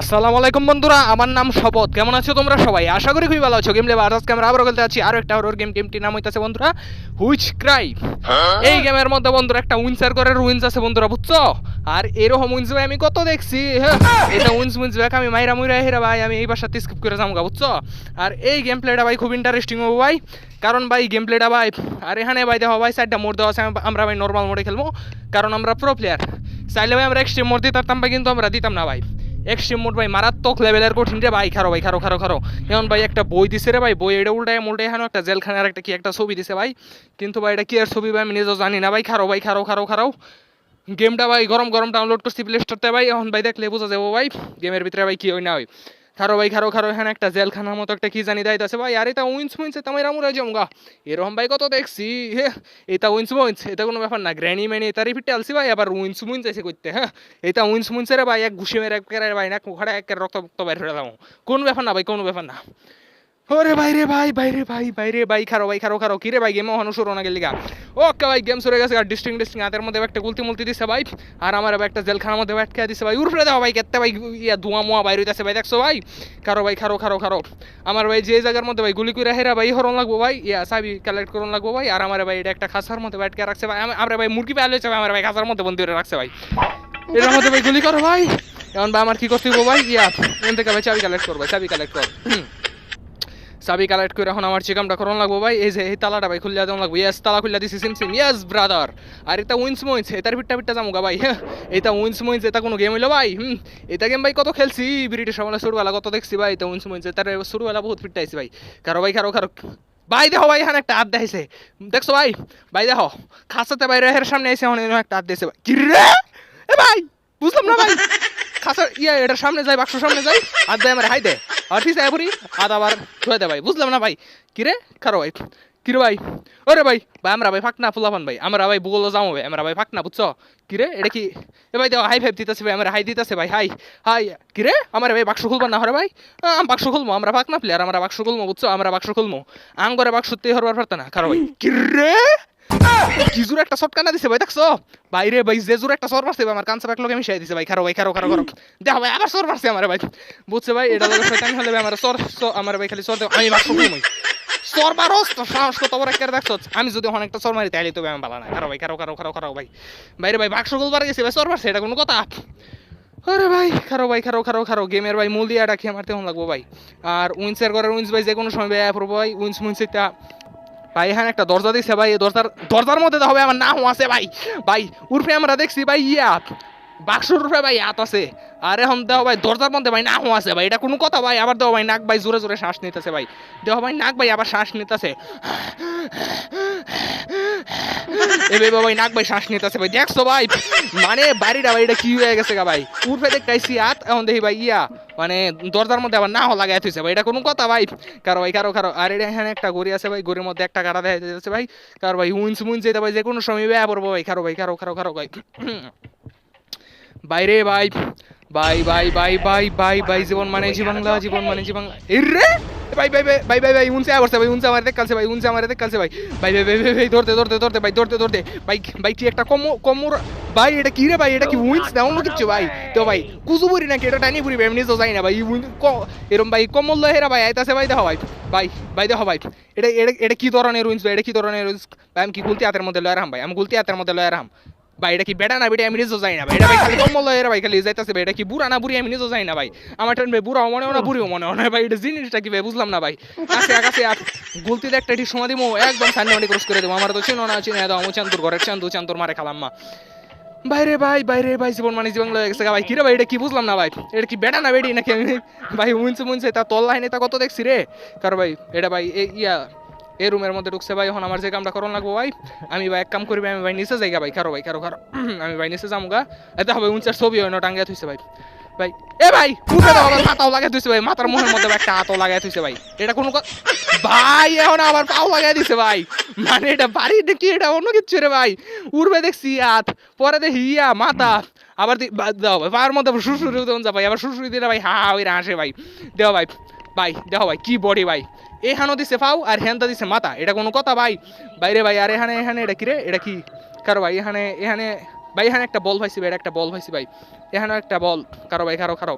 আসসালামু আলাইকুম বন্ধুরা আমার নাম শপথ। কেমন আছো তোমরা সবাই? আশা করি খুবই ভালো আছো। গেম লেবার আজকে আমরা আবারও খেলতে আছি আরও একটা হরর গেম গেমটির নাম হইতাছে বন্ধুরা হুইচ ক্রাই এই গেমের মধ্যে বন্ধুরা একটা উইন্সার করে উইন্স আছে বন্ধুরা বুঝছ? আর এরকম উইন্স ভাই আমি কত দেখছি হ্যাঁ, এটা উইন্স উইন্স ব্যাক আমি মাইরা মুইরা হেরা ভাই আমি এই বাসাতে স্কিপ করে যাব বুঝছ? আর এই গেম প্লেটা ভাই খুব ইন্টারেস্টিং হবে ভাই কারণ ভাই গেম প্লেটা ভাই আর এখানে ভাই দেখো ভাই সাইডটা মোড় দেওয়া আছে আমরা ভাই নর্মাল মোডে খেলব কারণ আমরা প্রো প্লেয়ার চাইলে ভাই আমরা এক্সট্রিম মোড দিতাম ভাই কিন্তু আমরা দিতাম না ভাই। এক্সট্রিম মোড ভাই, মারাত্মক লেভেলের কঠিন রে ভাই, খারো ভাই, খারো খারো খারো। এমন ভাই একটা বই দিছে রে ভাই, বই এটা উল্টায় উল্টায় হানো, একটা জেলখানার একটা কি একটা ছবি দিছে ভাই। কিন্তু ভাই এটা কি আর ছবি ভাই, আমি নিজেও জানি না ভাই, খারো ভাই, খারো খারো খারো। গেমটা ভাই গরম গরম ডাউনলোড করছি প্লে স্টোরতে ভাই, এখন ভাই দেখলে বোঝা যাব ভাই গেমের ভিতরে ভাই কি হয় না হয়। খারো ভাই, খারো খারো এখানে একটা জেলখানার মতো একটা কি জানি দায়িত্ব আছে। ভাই, আর এটা উইন্স উইন্স এটা আমি রামুরা জমগা এরকম ভাই কত দেখছি, হে, এটা উইন্স উইন্স এটা কোনো ব্যাপার না। গ্র্যানি ম্যানি, এটা রিপিটে আলছি ভাই, আবার উইন্স উইন্স এসে করতে হ্যাঁ। এটা উইন্স উইন্সের ভাই, এক ঘুষি মেরে, এক ভাই, না ঘোড়া এক রক্ত রক্ত বাইরে ফেলে দাও। কোনো ব্যাপার না ভাই, কোনো ব্যাপার না। ওরে ভাই রে ভাই বাইরে ভাই বাইরে ভাই, খারো ভাই, খারো খারো। কিরে ভাই গেম হনো শুরু না গেলি গা। ওকে ভাই গেম শুরু গেছে আর ডিস্টিং ডিস্টিং হাতের মধ্যে একটা গুলতি মুলতি দিছে ভাই। আর আমার একটা জেলখানার মধ্যে ব্যাট খেয়ে দিছে ভাই। উড়ফে দাও ভাই, কেতে ভাই, ইয়া ধোঁয়া মোয়া বাইরে হইতাছে ভাই, দেখছ ভাই? খারো ভাই, খারো খারো খারো। আমার ভাই যে জায়গার মধ্যে ভাই গুলি করে হেরা ভাই, হরণ লাগবো ভাই। ইয়া সাবি কালেক্ট করুন লাগবো ভাই। আর আমার ভাই এটা একটা খাসার মধ্যে ব্যাট খেয়ে রাখছে ভাই। আম- আমরা ভাই, মুরগি পাইলে ভাই, আমার ভাই খাসার মধ্যে বন্দি করে রাখছে ভাই। এটার মধ্যে ভাই গুলি করো ভাই। এখন ভাই আমার কি করতে ভাই? ইয়া, এখান থেকে ভাই চাবি কালেক্ট করব চাবি কালেক্ট কর। চাবি কালেক্ট করে এখন আমার চিকামটা করন লাগবো ভাই। এই যে, এই তালাটা ভাই খুললে দেওয়া লাগবো। ইয়েস তালা খুললে দিছি সিম সিম ইয়েস ব্রাদার আর এটা উইন্স মুইন্স এটার পিটটা পিটটা যামুগা ভাই। হ্যাঁ এটা উইন্স মুইন্স এটা কোনো গেম হইল ভাই। হুম, এটা গেম ভাই কত খেলছি? ব্রিটিশ আমলে ছোটবেলা কত দেখছি ভাই, এটা উইন্স মুইন্স এটার ছোটবেলা বহুত পিটটাইছি ভাই। কারও ভাই, কারও কারও। ভাই, দেখো ভাই, এখানে একটা হাত দেখাইছে। দেখছ ভাই? ভাই, দেখো। খাসাতে ভাই রেহের সামনে এসে এখন একটা হাত দিয়েছে ভাই। কি রে? এ ভাই, বুঝলাম না ভাই। খাসা, ইয়া এটার সামনে যাই বাক্সর সামনে যাই। হাত দেয় আমার, হাই দে। আর ঠিক আছে হাত আবার ধুয়ে দে ভাই। বুঝলাম না ভাই। কিরে কারও ভাই। কিরে ভাই? ওরে ভাই। ভাই, আমরা ভাই ফাঁকনা ফুলাফান ভাই। আমরা ভাই বুগল যাব ভাই। আমরা ভাই ফাঁকনা, বুঝছ? কিরে এটা কি? এ ভাই দেওয়া হাই ফাইভ দিতেছে ভাই। আমরা হাই দিতেছে ভাই। হাই হাই কিরে আমার ভাই বাক্স খুলবো না হরে ভাই? আম বাক্স খুলবো আমরা ফাঁকনা প্লেয়ার আমরা বাক্স খুলবো বুঝছ? আমরা বাক্স খুলবো আঙ্গরে বাক্স তে হরবার পারত না, কারও ভাই। কিরে কি জোরে একটা শট কানা দিছে ভাই, দেখছ? বাইরে ভাই যে জোরে একটা সর মারছে ভাই, আমার কানসা এক লোকে মিশাই দিছে ভাই, খারো ভাই, খারো খারো খারো। দেখো ভাই, আবার সর মারছে আমার ভাই। বুঝছে ভাই, এটা লোকের শয়তানি হলে ভাই, আমার সর আমার ভাই খালি সর দেও আমি বাক্স খুলবো সর মারস তো সাহস কত বড় একটা দেখছ? আমি যদি অনেকটা সর মারি তাহলে তো ভাই আমি ভালো না খারো ভাই, খারো খারো খারো খারো ভাই। বাইরে ভাই, বাক্স খুলবার গেছে ভাই সর মারছে, এটা কোনো কথা? আরে ভাই, খারো ভাই, খারো খারো খারো গেমের ভাই, মূল দিয়ে রাখি আমার তেমন লাগবো ভাই। আর উইন্সের ঘরের উইন্স ভাই যে কোনো সময় ভাই পড়ব ভাই উইন্স উইন্স একটা ভাই, এখানে একটা দরজা দিছে ভাই, এই দরজার দরজার মধ্যে হবে আমার নাম আছে ভাই। ভাই, উর্ফে আমরা দেখছি ভাই, ইয়া, বাক্সর রূপে ভাই, হাত আছে। আরে হম দেহ ভাই, দরজার মধ্যে ভাই, নাম আছে ভাই। এটা কোনো কথা ভাই, আবার দেহ ভাই, নাক ভাই জোরে জোরে শ্বাস নিতেছে ভাই। দেহ ভাই, নাক ভাই আবার শ্বাস নিতেছে। এ ভাই, নাক ভাই শ্বাস নিতেছে ভাই। দেখছ ভাই? মানে বাড়িটা এটা কি হয়ে গেছে গা ভাই? উর্ফে দেখতেছি হাত এখন দেখি ভাই, ইয়া মানে দরজার মধ্যে আবার না লাগাই থইছে ভাই, এটা কোনো কথা ভাই? কারও ভাই, কারও কারও, আর এটা এখানে একটা গড়ি আছে ভাই গড়ির মধ্যে একটা কাটা দেখা যাচ্ছে ভাই, কারও ভাই, উইন্স উইন্স যেতে ভাই যে কোনো সময় ব্যয় পড়ব ভাই, কারও ভাই, কারও কারও কারও, ভাই। বাইরে ভাই bye bye bye bye bye bye জীবন মানে জীবন জীবন মানে জীবন এরে ভাই ভাই ভাই ভাই ভাই ভাই উনসে আবরছে ভাই উনসে আমার দেখালছে ভাই উনসে আমার দেখালছে ভাই ভাই ভাই ভাই ভাই ভাই ধরতে ধরতে ধরতে ভাই ধরতে ধরতে ভাই ভাই কি একটা কম কমর ভাই এটা কি রে ভাই এটা কি উইন্স না অন্য কিছু ভাই তো ভাই কুজুবুরি নাকি এটা টানি বুড়ি ভাই এমনি তো যাই না ভাই এরম ভাই কমল হেরা ভাই আইতাছে ভাই দেখো ভাই ভাই ভাই দেখো ভাই এটা এটা এটা কি ধরনের উইন্স ভাই এটা কি ধরনের উইন্স ভাই আমি কি গুলতি হাতের মধ্যে লয় রাম ভাই আমি গুলতি হাতের মধ্যে লয় রাম ভাই, এটা কি বেটা না বেটা, আমি নিজেও যাই না ভাই। এটা ভাই খালি কমল এরা ভাই খালি যাইতাছে ভাই। এটা কি বুড়া না বুড়ি, আমি নিজেও যাই না ভাই। আমার টাইম ভাই বুড়াও মনে হয় বুড়িও মনে হয় ভাই। এটা জিনিসটা কি ভাই, বুঝলাম না ভাই। কাছে কাছে গুলতিতে একটা ঠিক সময় দিব একদম সামনে মাটি ক্রস করে দেবো। আমার তো চিনো না, চিনে দাও, আমি চান্দুর ঘরের চান্দু, চান্দুর মারে খালাম মা। বাইরে ভাই বাইরে ভাই, জীবন মানে জীবন লয়ে গেছে ভাই। কিরে ভাই, এটা কি বুঝলাম না ভাই। এটা কি বেটা না বেটি নাকি আমি? ভাই উইনছে মুইনছে তা তোর লাইনে তা কত দেখছি রে? কার ভাই, এটা ভাই ইয়া এই রুমের মধ্যে ঢুকছে ভাই, এখন আমার যে কামটা করন লাগবো ভাই, আমি ভাই এক কাম করবি আমি ভাই নিচে যাই ভাই কারও ভাই কারও কারও আমি ভাই নিচে যাব গা এটা হবে উঞ্চার ছবি হয় না টাঙ্গিয়া থইছে ভাই। ভাই, এ ভাই উঠে দাও আবার মাথাও লাগাই ভাই, মাথার মুখের মধ্যে একটা হাতও লাগাই দিছে ভাই। এটা কোনো ভাই, এখন আবার পাও লাগাই দিছে ভাই। মানে এটা বাড়ি দেখি, এটা অন্য কিছু রে ভাই। উড়বে দেখছি হাত পরে দেখি ইয়া, মাথা। আবার দাও ভাই, পায়ের মধ্যে সুরসুরি দেন যা ভাই, আবার সুরসুরি দিলে ভাই হা হা ওই হাসে ভাই। দেও ভাই ভাই দেখো ভাই, কি বডি ভাই। এখানো দিছে ফাও আর হ্যানটা দিছে মাথা এটা কোনো কথা ভাই। বাইরে ভাই, আর এখানে এখানে এটা কি রে? এটা কি? কারও ভাই এখানে এখানে ভাই এখানে একটা বল পাইছি ভাই একটা বল পাইছি ভাই। এখানে একটা বল। কারও ভাই, কারও কারও।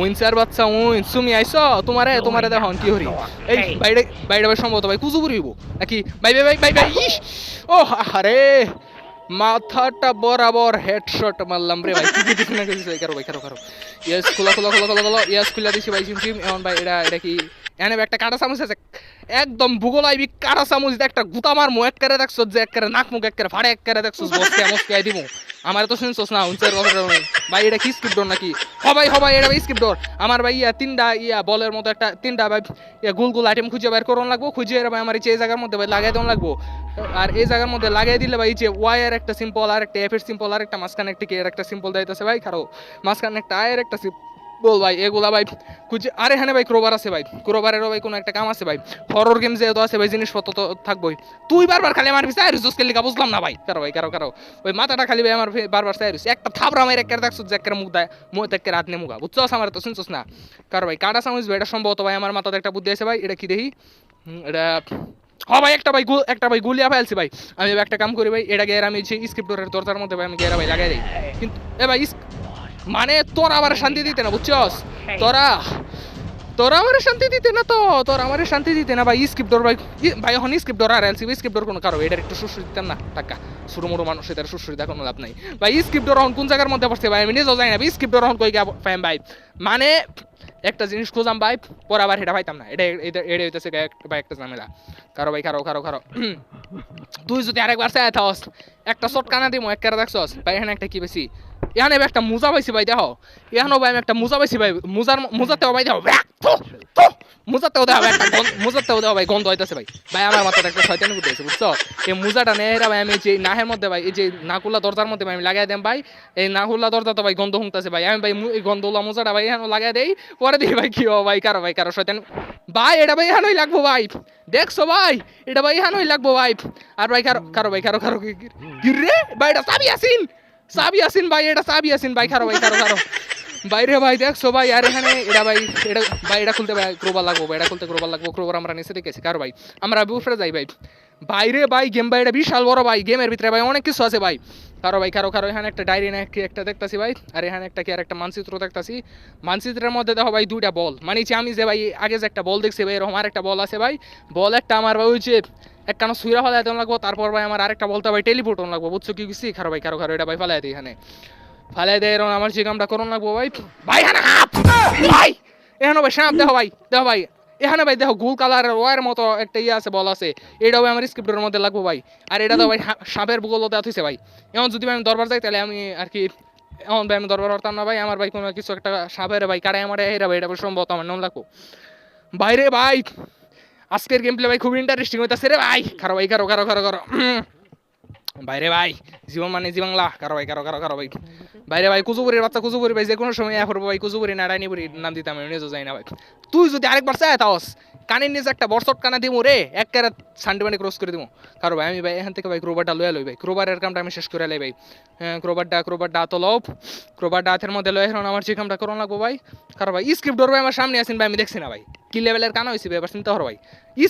উইন্সার বাচ্চা, উইন। তুমি আইছো তোমারে তোমারে দেখো কি হরি এই, বাইরে বাইরে সম্ভবত ভাই, কুজু পুরিব নাকি? ভাই ভাই ভাই ভাই ইস! ও আরে মাথাটা বরাবর হেডশট মারলাম রে ভাই। কি কিছু না কিছু কারও ভাই, কারও কারও। ইয়েস খোলা খোলা খোলা খোলা খোলা। ইয়েস খুলে দিছি ভাই সিম সিম এখন ভাই, এটা এটা কি? এনে একটা কাটা চামচ আছে। একদম ভূগোল আইবি কাটা চামচ একটা গুতা মার মুখ করে দেখছ যে একেবারে নাক মুখ এক একেবারে ফাড়ে একেবারে দেখছ বসকে মস্কে দিব। আমার তো শুনছস না উনসের ভাই, এটা কি স্ক্রিপ্ট ডোর নাকি? হবাই হবাই, এটা ভাই ডোর আমার ভাই ইয়া তিনটা ইয়া বলের মতো একটা তিনটা ভাই ইয়া গুল গুল আইটেম খুঁজে বের করন লাগবো। খুঁজে এর ভাই আমার এই জায়গার মধ্যে ভাই লাগাই দেন লাগবো। আর এই জায়গার মধ্যে লাগাই দিলে ভাই যে ওয়াই এর একটা সিম্পল আর একটা এফ এর সিম্পল আর একটা মাঝখানে একটা কে এর একটা সিম্পল দিতেছে ভাই। খারো, মাঝখানে একটা আয়ের একটা বল ভাই এগুলা ভাই। খুঁজে আরে হ্যাঁ ভাই ক্রোবার আছে ভাই। ক্রোবারেরও ভাই কোনো একটা কাম আছে ভাই। হরর গেম যেহেতু আছে ভাই, জিনিসপত্র তো থাকবোই। তুই বারবার খালি আমার পিছিয়ে আইরিস খেলি বুঝলাম না ভাই। কারও ভাই, কারও কারও। ওই মাথাটা খালি ভাই আমার বারবার চাইরিস একটা থাপড়া মাইরে একটা দেখছ যে একটা মুখ দেয়, মুখ দেখতে রাত নে মুখা বুঝছস আমার তো, শুনছস না? কারও ভাই, কাটা সামুজ ভাই, এটা সম্ভবত ভাই আমার মাথাতে একটা বুদ্ধি আছে ভাই, এটা কি দেখি? এটা হ ভাই, একটা ভাই একটা ভাই গুলিয়া ফেলছি ভাই। আমি একটা কাম করি ভাই এটা গিয়ে আমি স্ক্রিপ্টরের দরজার মধ্যে ভাই, আমি গিয়ে ভাই লাগাই দিই। কিন্তু এ ভাই মানে তোর আবার শান্তি দিতে না বুঝছস? তোরা তোরা আমার শান্তি দিতে না তো তোর আমার শান্তি দিতে না ভাই স্ক্রিপ্টর ভাই ই- ভাই এখন স্ক্রিপ্টর আর এলসি স্ক্রিপ্টর কোনো কারও এটার একটু সুশ্রী দিতাম না টাকা। শুরু মোড়ো মানুষ এটার দেওয়ার কোনো লাভ নাই। ভাই স্ক্রিপ্টর এখন কোন জায়গার মধ্যে পড়ছে ভাই? আমি নিজেও জানি না স্ক্রিপ্টর এখন কই গা ফাইম ভাই? মানে একটা জিনিস খুঁজাম ভাই পরে আবার এটা পাইতাম না। এটা এটা হইতেছে ভাই একটা ঝামেলা। কারও ভাই কারও কারও কারও। তুই যদি আরেকবার চাই থাকস একটা শটকানা দিমো এক কেরা দেখছস? ভাই এখানে একটা কি বেশি? এখানে একটা মোজা পাইছি ভাই, দেখো। এখানেও ভাই আমি একটা মোজা পাইছি ভাই, মোজার মোজাতেও ভাই দেখো মোজাতেও দেখো একটা মোজাতেও দেখো ভাই গন্ধ হইতেছে ভাই। ভাই আমার মাথায় একটা শয়তানি আছে, বুঝছ? এই মোজাটা নেই ভাই আমি যে নাহের মধ্যে ভাই, এই যে নাকুল্লা দরজার মধ্যে ভাই আমি লাগাই দেম ভাই, এই নাকুল্লা দরজা তো ভাই গন্ধ হুঁকতেছে ভাই। আমি ভাই এই গন্ধওয়ালা মোজাটা ভাই এখানে লাগাই দেই, পরে দেখি ভাই কি ভাই কারও ভাই কারও শয়তানি ভাই, এটা ভাই এখানেই লাগবো ভাই। দেখছ ভাই, এটা ভাই এখানেই লাগবো ভাই। আর ভাই কারও কারও ভাই, কারও কারও কি- কি- কি রে? ভাই, এটা চাবি আসিন চাবি আসিন ভাই এটা সাবি আসিন ভাই খারো ভাই খারো খারো বাইরে ভাই দেখছ ভাই আর এখানে এটা ভাই এটা ভাই এটা খুলতে ভাই ক্রোবার লাগবো এটা খুলতে ক্রোবার লাগবো ক্রোবার আমরা নিচে দেখেছি কারও ভাই আমরা বুফরে যাই ভাই বাইরে ভাই গেম ভাই এটা বিশাল বড় ভাই গেমের ভিতরে ভাই অনেক কিছু আছে ভাই কারও ভাই, কারও কারও, এখানে একটা ডায়েরি না কি একটা দেখতাছি ভাই। আর এখানে একটা কি, আর একটা মানচিত্র দেখতাছি। মানচিত্রের মধ্যে দেখো ভাই দুইটা বল। মানে আমি যে ভাই আগে যে একটা বল দেখছি ভাই, এরকম আর একটা বল আছে ভাই। বল একটা আমার ভাই ওই যে একখানা সুইরা ফেলাই দেওয়া লাগবো, তারপর ভাই আমার আরেকটা বলতে ভাই টেলিপোর্ট লাগবো। বুঝছ কি কিছু খারো ভাই, কারও কারও, এটা ভাই ফেলাই দিই এখানে। ফালাই দেয় এরকম আমার যে কামটা করুন লাগবো ভাই। ভাই! এখানে ভাই সাপ, দেখো ভাই দেখো ভাই। এখানে ভাই দেখো গোল কালারের ওয়ার মতো একটা ইয়ে আছে, বল আছে। এটাও আমার স্ক্রিপ্টের মধ্যে লাগবো ভাই। আর এটা তো ভাই সাপের বুগল দেওয়া ভাই। এখন যদি আমি দরবার যাই, তাহলে আমি আর কি এমন ভাই আমি দরবার হতাম না ভাই, আমার ভাই কোনো কিছু একটা সাপের ভাই কাটাই আমার হেরা ভাই, এটা সম্ভবত আমার নাম লাগবো। বাইরে ভাই, আজকের গেম প্লে ভাই খুব ইন্টারেস্টিং হইতাছে রে ভাই। খারো ভাই, খারো খারো খারো খারো। বাইরে ভাই, জীবন মানে জীবাংলা কারও ভাই, কারও কারও কারও ভাই। বাইরে ভাই কুজুপুরির বাচ্চা কুজুপুরি ভাই যে কোনো সময় এ করব ভাই কুজুপুরি না রানীপুরি নাম দিতাম আমি, নিজেও যাই না ভাই। তুই যদি আরেকবার চাই তাওস কানের নিচে একটা বরসট কানা দিমু রে, এক ক্যারে সানডে মানে ক্রস করে দিমু। কারও ভাই, আমি ভাই, এখান থেকে ভাই, ক্রোবারটা লয়ে লই ভাই। ক্রোবারের কামটা আমি শেষ করে লাই ভাই। হ্যাঁ ক্রোবারটা ক্রোবারটা তো লও ক্রোবারটা হাতের মধ্যে লয়ে এখন আমার যে কামটা করুন লাগবো ভাই। কারও ভাই, স্ক্রিপ্ট ডোর ভাই আমার সামনে আছেন ভাই, আমি দেখছি না ভাই। কি লেভেলের কানা হয়েছে ভাই, এবার চিন্তা করো ভাই।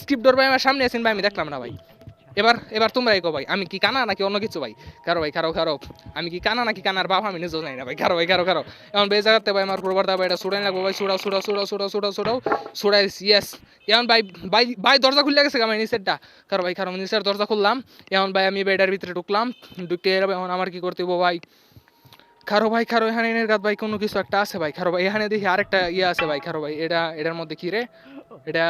স্ক্রিপ্ট ডোর ভাই আমার সামনে আছেন ভাই, আমি দেখলাম না ভাই। এবার এবার তোমরাই কো ভাই, আমি কি কানা নাকি অন্য কিছু ভাই? কারও ভাই, কারও কারও। আমি কি কানা নাকি কানার বাপ, আমি নিজেও জানি না ভাই। কারও ভাই, কারও কারও। এমন বেশ জায়গাতে ভাই আমার করবার দা ভাই এটা সুড়াই লাগবো ভাই সুড়াও সুড়াও সুড়াও সুড়াও সুড়াও সুড়াও সুড়াই ইয়েস এমন ভাই ভাই ভাই দরজা খুলে গেছে আমি নিচেরটা। কারও ভাই, কারও নিচের দরজা খুললাম। এমন ভাই আমি বেডার ভিতরে ঢুকলাম। ঢুকে এখন আমার কি করতে ভাই? খারো ভাই খারো এখানে এনের গাত ভাই, কোনো কিছু একটা আছে ভাই। খারো ভাই, এখানে দেখি আরেকটা ইয়ে আছে ভাই। খারো ভাই, এটা, এটার মধ্যে কি রে? এটা,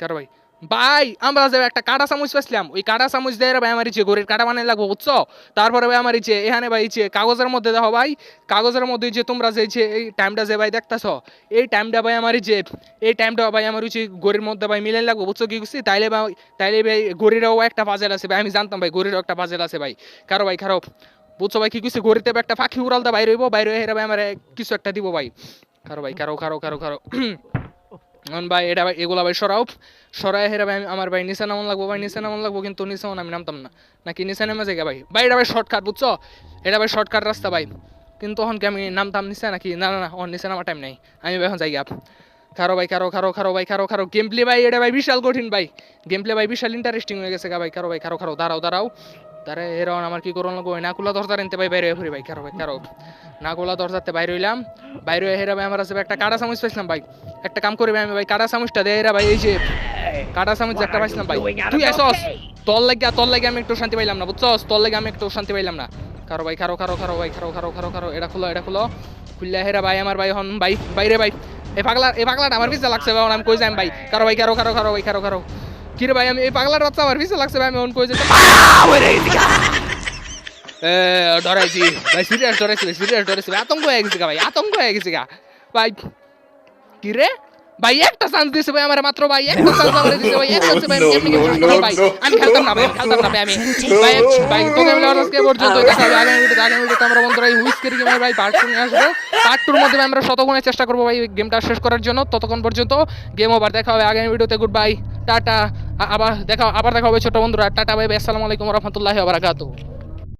কারও ভাই। ভাই, আমরা যে একটা কাটা চামচ পাইছিলাম, ওই কাটা চামচ দিয়ে ভাই আমার ইচ্ছে গড়ির কাটা বানাই লাগবো, বুঝছ? তারপরে ভাই আমার ইচ্ছে এখানে ভাই ইচ্ছে কাগজের মধ্যে দেখো ভাই, কাগজের মধ্যে যে তোমরা যে এই টাইমটা যে ভাই দেখতেছ, এই টাইমটা ভাই আমার যে, এই টাইমটা ভাই আমার ইচ্ছে গড়ির মধ্যে ভাই মিলাই লাগবো, বুঝছ কি করছি তাইলে ভাই তাইলে ভাই গড়িরও একটা পাজেল আছে ভাই, আমি জানতাম ভাই গড়িরও একটা পাজেল আছে ভাই। কারও ভাই কারও বুঝছ ভাই কি কিছু গড়িতে একটা পাখি উড়ালটা বাইরে হইব, বাইরে হেরে ভাই আমার কিছু একটা দিব ভাই। কারও ভাই কারও কারও কারও কারও এখন ভাই, এটা ভাই, এগুলা ভাই সরাও। সরাই হেরে ভাই, আমার ভাই নিচে নামন লাগবো, ভাই নিচে নামন লাগবো, কিন্তু নিচে আমি নামতাম না। নাকি নিচে নেমে যাই ভাই? ভাই, এটা ভাই শর্টকাট বুঝছ? এটা ভাই শর্টকাট রাস্তা ভাই। কিন্তু তখন কি আমি নামতাম নিচে নাকি? না না না, ওর নিচে নামার টাইম নেই। আমি এখন যাই আপ খারো ভাই, খারো খারো খারো ভাই, খারো খারো। গেম প্লে ভাই, এটা ভাই বিশাল কঠিন ভাই। গেম প্লে ভাই বিশাল ইন্টারেস্টিং হয়ে গেছে গা ভাই। খারো ভাই, খারো খারো, দাঁড়াও দাঁড়াও। তারে এরকম আমার কি করুন লাগবো? না কুলা দরজা নিতে ভাই বাইরে হয়ে ভাই, কারও ভাই, কারও। না দরজাতে বাইরে হইলাম। বাইরে হেরা ভাই আমার আছে একটা কাটা চামচ পাইছিলাম ভাই। একটা কাম করি ভাই আমি ভাই, কাটা চামচটা দেয় এরা ভাই, এই যে কাটা চামচ একটা পাইছিলাম ভাই। তুই আসস তোর লাগিয়া, তোর লাগে আমি একটু শান্তি পাইলাম না, বুঝছস? তোর লাগে আমি একটু শান্তি পাইলাম না। কারও ভাই, কারও কারও কারও ভাই, কারও কারও কারও কারও, এটা খুলো এটা খুলো। খুললে হেরা ভাই আমার ভাই হন, ভাই, বাইরে ভাই। এই পাগলা এই পাগলাটা আমার পিছে লাগছে ভাই আমি কই যাই ভাই? কারও ভাই, কারও কারও কারও ভাই, কারও কারও। কি রে ভাই, আমি এই পাগলার বাচ্চা আমার পিছে লাগছে ভাই, আমি অন কই যেতাম ডরাইছি। ভাই সিরিয়াস ডরাইছি সিরিয়াস ডরাইছি আতঙ্ক হয়ে গেছে ভাই, আতঙ্ক হয়ে গেছে ভাই কি রে ভাই একটা চান্স দিছে ভাই আমার মাত্র ভাই একটা চান্স আমারে দিছে ভাই একটা চান্স ভাই আমি কেমনে খেলতাম ভাই আমি খেলতাম না ভাই আমি খেলতাম না ভাই আমি ভাই ভাই তো গেম লাগার আজকে পর্যন্ত দেখা হবে আগামী ভিডিওতে আগামী ভিডিওতে আমরা বন্ধুরা এই হুইস করি গেমের ভাই পার্ট টু নিয়ে আসব। পার্ট টুর মধ্যে ভাই আমরা শতগুণে চেষ্টা করব ভাই গেমটা শেষ করার জন্য। ততক্ষণ পর্যন্ত গেম ওভার দেখা হবে আগামী ভিডিওতে গুড বাই টাটা আবার দেখা আবার দেখা হবে ছোট বন্ধুরা টাটা ভাই আসসালামু আলাইকুম রহমতুল্লাহি ওয়া বারাকাতুহু।